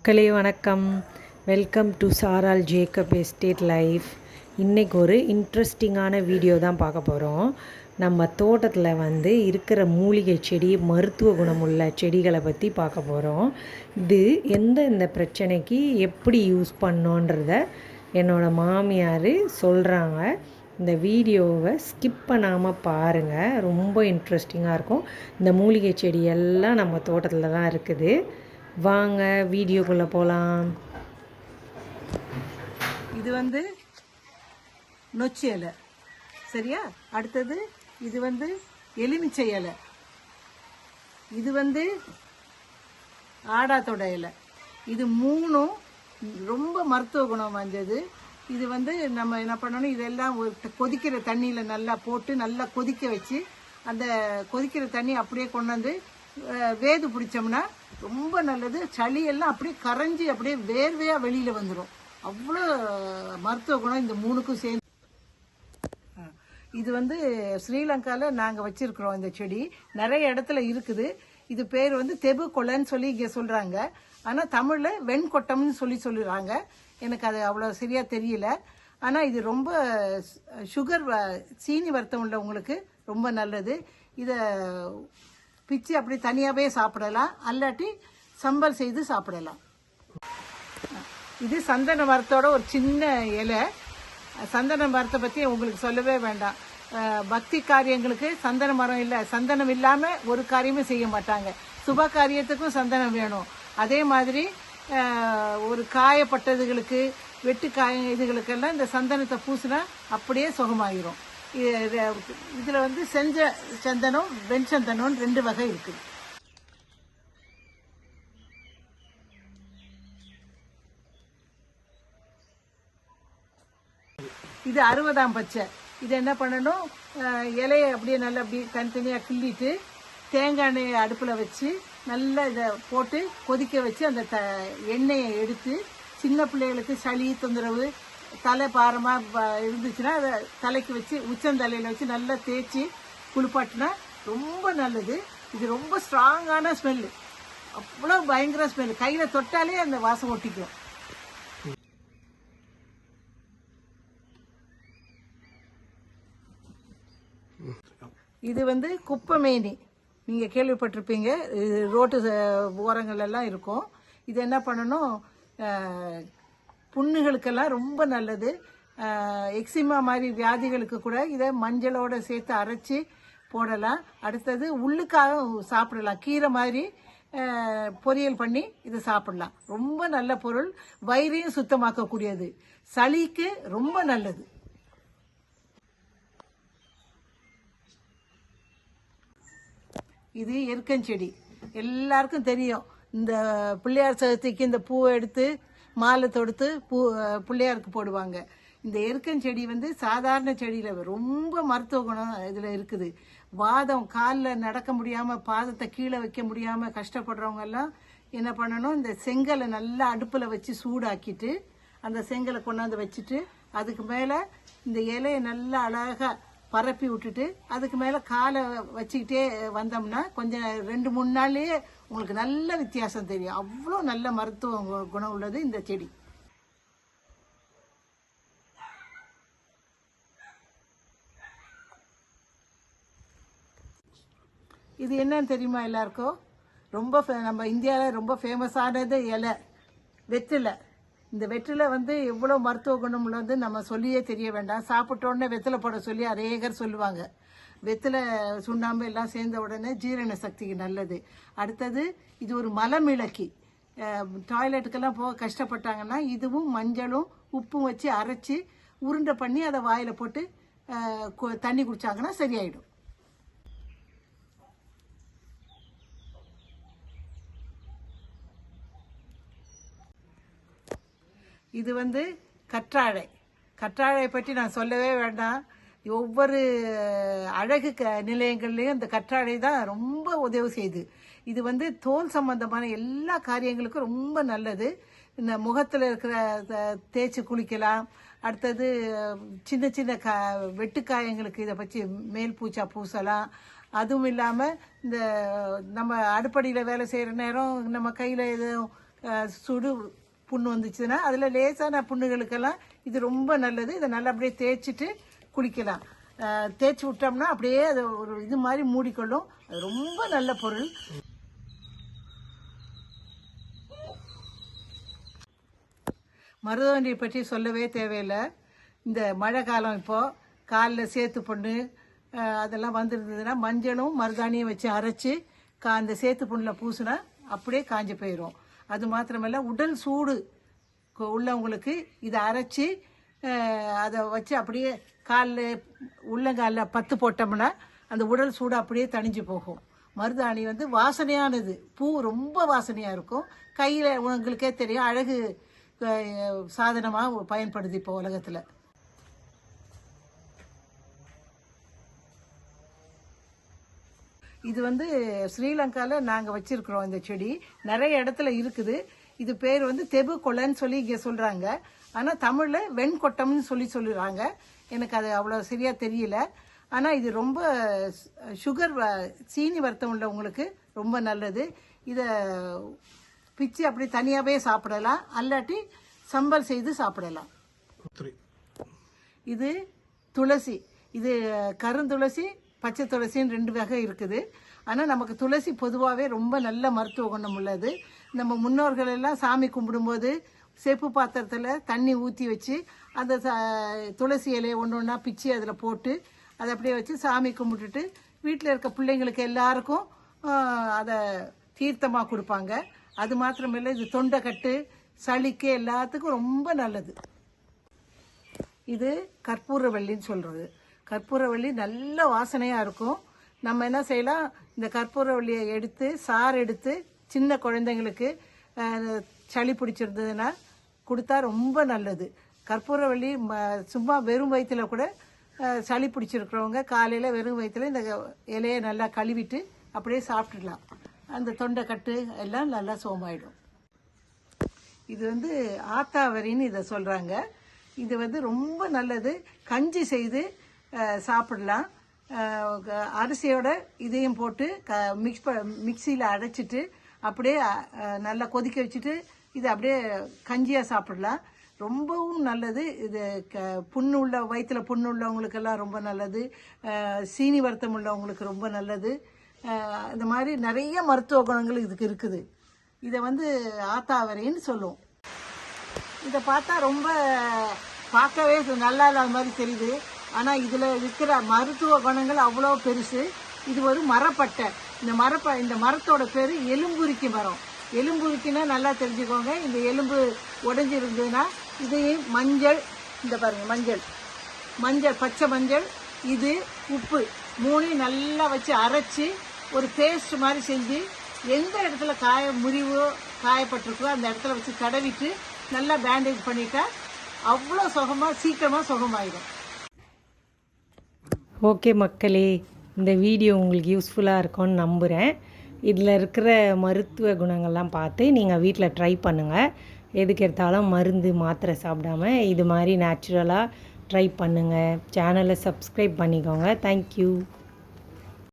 மக்களே வணக்கம். Welcome to Saral Jacob estate life இன்றைக்கி ஒரு இன்ட்ரெஸ்டிங்கான வீடியோ தான் பார்க்க போகிறோம் நம்ம தோட்டத்தில் வந்து இருக்கிற மூலிகை செடி மருத்துவ குணமுள்ள செடிகளை பற்றி பார்க்க போகிறோம் இது எந்த இந்த பிரச்சனைக்கு எப்படி யூஸ் பண்ணோன்றத என்னோடய மாமியார் சொல்கிறாங்க இந்த வீடியோவை ஸ்கிப் பண்ணாமல் பாருங்கள் ரொம்ப இன்ட்ரெஸ்டிங்காக இருக்கும். இந்த மூலிகை செடி எல்லாம் நம்ம தோட்டத்தில் தான் இருக்குது. வாங்க வீடியோக்குள்ளே போகலாம் இது வந்து நொச்சி இலை. சரியா? அடுத்தது இது வந்து எலுமிச்சை இலை. இது வந்து ஆடாத்தோட இலை. இது மூணும் ரொம்ப மருத்துவ குணம் வந்தது இது வந்து நம்ம என்ன பண்ணணும் இதெல்லாம் கொதிக்கிற தண்ணியில் நல்லா போட்டு நல்லா கொதிக்க வச்சு அந்த கொதிக்கிற தண்ணி அப்படியே கொண்டு வந்து வேது பிடிச்சோம்னா ரொம்ப நல்லது. சளியெல்லாம் அப்படியே கரைஞ்சி அப்படியே வேர்வையாக வெளியில் வந்துடும் அவ்வளோ மருத்துவ குணம் இந்த மூணுக்கும் சேர்ந்து. இது வந்து ஸ்ரீலங்காவில் நாங்கள் வச்சுருக்குறோம் இந்த செடி. நிறைய இடத்துல இருக்குது. இது பேர் வந்து தெபு கொலைன்னு சொல்லி இங்கே சொல்கிறாங்க ஆனால் தமிழில் வெண்கொட்டம்னு சொல்லி சொல்லுறாங்க. எனக்கு அது அவ்வளோ சரியாக தெரியல. ஆனால் இது ரொம்ப சுகர் சீனி வருத்தம் உள்ளவங்களுக்கு ரொம்ப நல்லது. இதை பிச்சு அப்படி தனியாகவே சாப்பிடலாம். அல்லாட்டி சம்பல் செய்து சாப்பிடலாம். இது சந்தன மரத்தோட ஒரு சின்ன இலை. சந்தன மரத்தை பற்றி உங்களுக்கு சொல்லவே வேண்டாம். பக்தி காரியங்களுக்கு சந்தன மரம் இல்லை. சந்தனம் இல்லாமல் ஒரு காரியமே செய்ய மாட்டாங்க. சுப காரியத்துக்கும் சந்தனம் வேணும். அதே மாதிரி ஒரு காயப்பட்டதுகளுக்கு வெட்டு காய இதுகளுக்கெல்லாம் இந்த சந்தனத்தை பூசினா அப்படியே சுகமாயிரும். இதில் வந்து செஞ்ச சந்தனம் வெண் சந்தனம் ரெண்டு வகை இருக்குது இது அறுபதாம் பச்சை. இது என்ன பண்ணணும்? இலையை அப்படியே நல்லா அப்படியே தனித்தனியாக கிள்ளிட்டு தேங்காய் எண்ணெயை அடுப்பில் வச்சு நல்லா இதை போட்டு கொதிக்க வச்சு அந்த த எண்ணெயை எடுத்து சின்ன பிள்ளைகளுக்கு சளி தொந்தரவு தலை பாரமாக இருந்துச்சுன்னா அதை தலைக்கு வச்சு உச்சந்தலையில் வச்சு நல்லா தேய்ச்சி குளிப்பாட்டினா ரொம்ப நல்லது. இது ரொம்ப ஸ்ட்ராங்கான ஸ்மெல்லு அவ்வளோ பயங்கர ஸ்மெல் கையில் தொட்டாலே அந்த வாசம் ஒட்டிக்கும். இது வந்து குப்பை மேனி நீங்கள் கேள்விப்பட்டிருப்பீங்க. இது ரோட்டு ச- ஓரங்கள் எல்லாம் இருக்கும். இது என்ன பண்ணணும்? புண்ணுகளுக்கெல்லாம் ரொம்ப நல்லது. எக்ஸிமா மாதிரி வியாதிகளுக்கு கூட இதை மஞ்சளோட சேர்த்து அரைச்சி போடலாம். அடுத்தது உள்ளுக்காக சாப்பிடலாம். கீரை மாதிரி பொரியல் பண்ணி இதை சாப்பிடலாம். ரொம்ப நல்ல பொருள். வயிறையும் சுத்தமாக்கக்கூடியது. சளிக்கு ரொம்ப நல்லது. இது எருக்கஞ்செடி எல்லாருக்கும் தெரியும். இந்த பிள்ளையார் சதுர்த்திக்கு இந்த பூவை எடுத்து மாலை தொடுத்து பூ பிள்ளையாருக்கு போடுவாங்க. இந்த எருக்கஞ்செடி வந்து சாதாரண செடியில் ரொம்ப மருத்துவ குணம் இதில் இருக்குது. வாதம் காலில் நடக்க முடியாமல் பாதத்தை கீழே வைக்க முடியாமல் கஷ்டப்படுறவங்க எல்லாம் என்ன பண்ணணும்? இந்த செங்கலை நல்லா அடுப்பில் வச்சு சூடாக்கிட்டு அந்த செங்கலை கொண்டாந்து வச்சுட்டு அதுக்கு மேலே இந்த இலையை நல்லா அழகாக பரப்பி விட்டுட்டு அதுக்கு மேலே காலை வச்சுக்கிட்டே வந்தோம்னா கொஞ்சம் ரெண்டு மூணு நாள்லேயே உங்களுக்கு நல்ல வித்தியாசம் தெரியும். அவ்வளோ நல்ல மருத்துவ கு- குணம் உள்ளது இந்த செடி. இது என்னன்னு தெரியுமா எல்லாருக்கும்? ரொம்ப ஃபே- நம்ம இந்தியாவில் ரொம்ப ஃபேமஸானது இலை. வெற்றிலை. இந்த வெற்றிலை வந்து எவ்வளோ மருத்துவ குணம் உள்ளது நம்ம சொல்லியே தெரிய வேண்டாம். சாப்பிட்டோன்னே உடனே வெற்றிலை போட சொல்லி அநேகர் சொல்லுவாங்க. வெத்தலை சுண்ணாம்பு எல்லாம் சேர்ந்த உடனே ஜீரண சக்திக்கு நல்லது. அடுத்தது இது ஒரு மலமிளக்கி. டாய்லெட்டுக்கெல்லாம் போக கஷ்டப்பட்டாங்கன்னா இதுவும் மஞ்சளும் உப்பும் வச்சு அரைச்சி உருண்டை பண்ணி அதை வாயில் போட்டு தண்ணி குடித்தாங்கன்னா சரியாயிடும். இது வந்து கற்றாழை. கற்றாழை பற்றி நான் சொல்லவே வேண்டாம். ஒவ்வொரு அழகு க நிலையங்கள்லேயும் இந்த கற்றாழை தான் ரொம்ப உதவி செய்யுது இது வந்து தோல் சம்பந்தமான எல்லா காரியங்களுக்கும் ரொம்ப நல்லது. இந்த முகத்தில் இருக்கிற த- தேய்ச்சி குளிக்கலாம். அடுத்தது சின்ன சின்ன க வெட்டுக்காயங்களுக்கு இதை பற்றி மேல் பூச்சா பூசலாம். அதுவும் இல்லாமல் இந்த நம்ம அடுப்படியில் வேலை செய்கிற நேரம் நம்ம கையில் எதுவும் சுடு புண்ணு வந்துச்சுன்னா அதில் லேசான புண்ணுகளுக்கெல்லாம் இது ரொம்ப நல்லது. இதை நல்லா அப்படியே தேய்ச்சிட்டு குளிக்கலாம். தேய்ச்சி விட்டோம்னா அப்படியே அது ஒரு இது மாதிரி மூடிக்கொள்ளும். அது ரொம்ப நல்ல பொருள். மருதவண்டியை பற்றி சொல்லவே தேவையில்லை. இந்த மழை காலம் இப்போது காலில் சேத்து பொண்ணு அதெல்லாம் வந்துருந்ததுன்னா மஞ்சளும் மருதாணியும் வச்சு அரைச்சி கா அந்த சேத்து புண்ணில் பூசினா அப்படியே காஞ்சு போயிடும் அது மாத்திரமல்ல உடல் சூடு உள்ளவங்களுக்கு இதை அரைச்சி அதை வச்சு அப்படியே காலில் உள்ளங்காலில் பத்து போட்டோம்னா அந்த உடல் சூடு அப்படியே தணிஞ்சு போகும். மருதாணி வந்து வாசனையானது. பூ ரொம்ப வாசனையாக இருக்கும். கையில் உங்களுக்கே தெரியும். அழகு சாதனமாக பயன்படுது இப்போ உலகத்தில். இது வந்து ஸ்ரீலங்காவில் நாங்கள் வச்சுருக்குறோம் இந்த செடி. நிறைய இடத்துல இருக்குது. இது பேர் வந்து தெபு கொலைன்னு சொல்லி இங்கே சொல்கிறாங்க ஆனால் தமிழில் வெண்கொட்டம்னு சொல்லி சொல்லுறாங்க. எனக்கு அது அவ்வளோ சரியாக தெரியல. ஆனால் இது ரொம்ப சுகர் சீனி வருத்தம் உள்ளவங்களுக்கு ரொம்ப நல்லது. இதை பிச்சு அப்படி தனியாகவே சாப்பிடலாம். அல்லாட்டி சம்பல் செய்து சாப்பிடலாம். இது துளசி. இது கருந்துளசி பச்சை துளசின்னு ரெண்டு வகை இருக்குது. ஆனால் நமக்கு துளசி பொதுவாகவே ரொம்ப நல்ல மருத்துவ குணம் உள்ளது. நம்ம முன்னோர்கள் எல்லாம் சாமி கும்பிடும்போது செப்பு பாத்திரத்தில் தண்ணி ஊற்றி வச்சு அந்த ச- துளசி இலையை ஒன்று ஒன்றா பிச்சு அதில் போட்டு அதை அப்படியே வச்சு சாமி கும்பிட்டுட்டு வீட்டில் இருக்க பிள்ளைங்களுக்கு எல்லாருக்கும் அதை தீர்த்தமாக கொடுப்பாங்க. அது மாத்திரமில்லை இது தொண்டைக்கட்டு சளிக்கு எல்லாத்துக்கும் ரொம்ப நல்லது. இது கற்பூரவள்ளின்னு சொல்கிறது கற்பூரவள்ளி நல்ல வாசனையாக இருக்கும். நம்ம என்ன செய்யலாம் இந்த கற்பூரவள்ளியை எடுத்து சாறு எடுத்து சின்ன குழந்தைங்களுக்கு சளி பிடிச்சிருந்ததுன்னா கொடுத்தா ரொம்ப நல்லது. கற்பூரவள்ளி ம சும்மா வெறும் வயிற்றுல கூட சளி பிடிச்சிருக்கிறவங்க காலையில் வெறும் வயிற்றில் இந்த இலையை நல்லா கழுவிட்டு அப்படியே சாப்பிட்டுடலாம். அந்த தொண்டைக்கட்டு எல்லாம் நல்லா சோமாயிடும் இது வந்து ஆத்தாவரின்னு இதை சொல்கிறாங்க இது வந்து ரொம்ப நல்லது. கஞ்சி செய்து சாப்பிடலாம். க- அரிசியோட இதையும் போட்டு க மிக்ஸ் ப மிக்சியில் அடைச்சிட்டு அப்படியே நல்லா கொதிக்க வச்சுட்டு இது அப்படியே கஞ்சியாக சாப்பிடலாம். ரொம்பவும் நல்லது. இது க புண்ணு உள்ள வயிற்றில் புண்ணு உள்ளவங்களுக்கெல்லாம் ரொம்ப நல்லது. சீனி வருத்தம் உள்ளவங்களுக்கு ரொம்ப நல்லது. இந்த மாதிரி நிறைய மருத்துவ குணங்கள் இதுக்கு இருக்குது. இதை வந்து ஆத்தாவரைன்னு சொல்லுவோம். இதை பார்த்தா ரொம்ப பார்க்கவே இது நல்லா இல்லாத மாதிரி தெரியுது. ஆனால் இதில் இருக்கிற மருத்துவ குணங்கள் அவ்வளோ பெருசு. இது ஒரு மரப்பட்டை. இந்த மரப்ப இந்த மரத்தோட பேர் எலும்புரிக்கி மரம். எலும்புரிக்கினா நல்லா தெரிஞ்சுக்கோங்க. இந்த எலும்பு உடைஞ்சு இருந்ததுன்னா இதையும் மஞ்சள் இந்த பாருங்கள் மஞ்சள். மஞ்சள் பச்சை மஞ்சள் இது உப்பு. மூணையும் நல்லா வச்சு அரைச்சி ஒரு பேஸ்ட் மாதிரி செஞ்சு எந்த இடத்துல காய முறிவோ காயப்பட்டிருக்கோ அந்த இடத்துல வச்சு தடவிட்டு நல்லா பேண்டேஜ் பண்ணிட்டா அவ்வளோ சுகமாக சீக்கிரமாக சுகமாயிடும். ஓகே மக்களே இந்த வீடியோ உங்களுக்கு யூஸ்ஃபுல்லாக இருக்கும்னு நம்புகிறேன் இதில் இருக்கிற மருத்துவ குணங்கள்லாம் பார்த்து நீங்கள் வீட்டில் ட்ரை பண்ணுங்கள் எதுக்கு எடுத்தாலும் மருந்து மாத்திரை சாப்பிடாம இது மாதிரி நேச்சுரலாக ட்ரை பண்ணுங்கள் சேனலை சப்ஸ்கிரைப் பண்ணிக்கோங்க. தேங்க்யூ